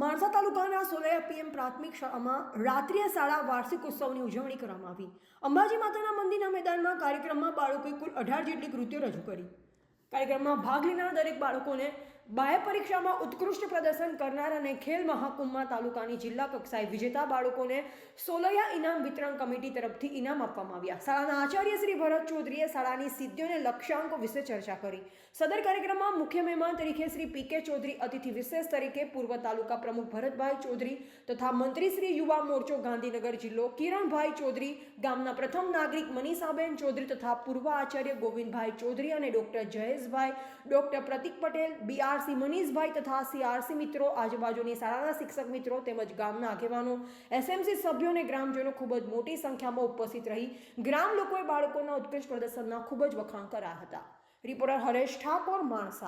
માણસા તાલુકાના સોલયા પીએમ પ્રાથમિક શાળામાં રાત્રિય શાળા વાર્ષિક ઉત્સવની ઉજવણી કરવામાં આવી. અંબાજી માતાના મંદિરના મેદાનમાં કાર્યક્રમમાં બાળકોએ કુલ અઢાર જેટલી કૃત્યો રજૂ કરી. કાર્યક્રમમાં ભાગ લેનાર દરેક બાળકોને બાહ્ય પરીક્ષામાં ઉત્કૃષ્ટ પ્રદર્શન કરનાર અને ખેલ મહાકુંભમાં તાલુકાની જિલ્લા કક્ષાએ વિજેતા બાળકોને સોલયા ઇનામ વિતરણ કમિટી તરફથી ઇનામ આપવામાં આવ્યા. શાળાના આચાર્ય શ્રી ભરત ચૌધરીએ શાળાની સિદ્ધિઓને લક્ષ્યાંકો વિશે ચર્ચા કરી. સદર કાર્યક્રમમાં મુખ્ય મહેમાન તરીકે શ્રી પી કે ચૌધરી, અતિથિ વિશેષ તરીકે પૂર્વ તાલુકા પ્રમુખ ભરતભાઈ ચૌધરી તથા મંત્રી શ્રી યુવા મોરચો ગાંધીનગર જિલ્લો કિરણભાઈ ચૌધરી, ગામના પ્રથમ નાગરિક મનીષાબેન ચૌધરી તથા પૂર્વ આચાર્ય ગોવિંદભાઈ ચૌધરી અને doctor Jayeshbhai, doctor Pratik Patel BRC Manishbhai તથા સીઆરસી મિત્રો, આજુબાજુની શાળાના શિક્ષક મિત્રો તેમજ ગામના આગેવાનો. એસએમસી સભ્યો અને ગ્રામજનો ખૂબ જ મોટી સંખ્યામાં ઉપસ્થિત રહી ગ્રામ લોકોએ બાળકોના ઉત્કૃષ્ટ પ્રદર્શનના ખૂબ જ વખાણ કર્યા હતા. રિપોર્ટર હરેશ ઠાકોર, માણસા.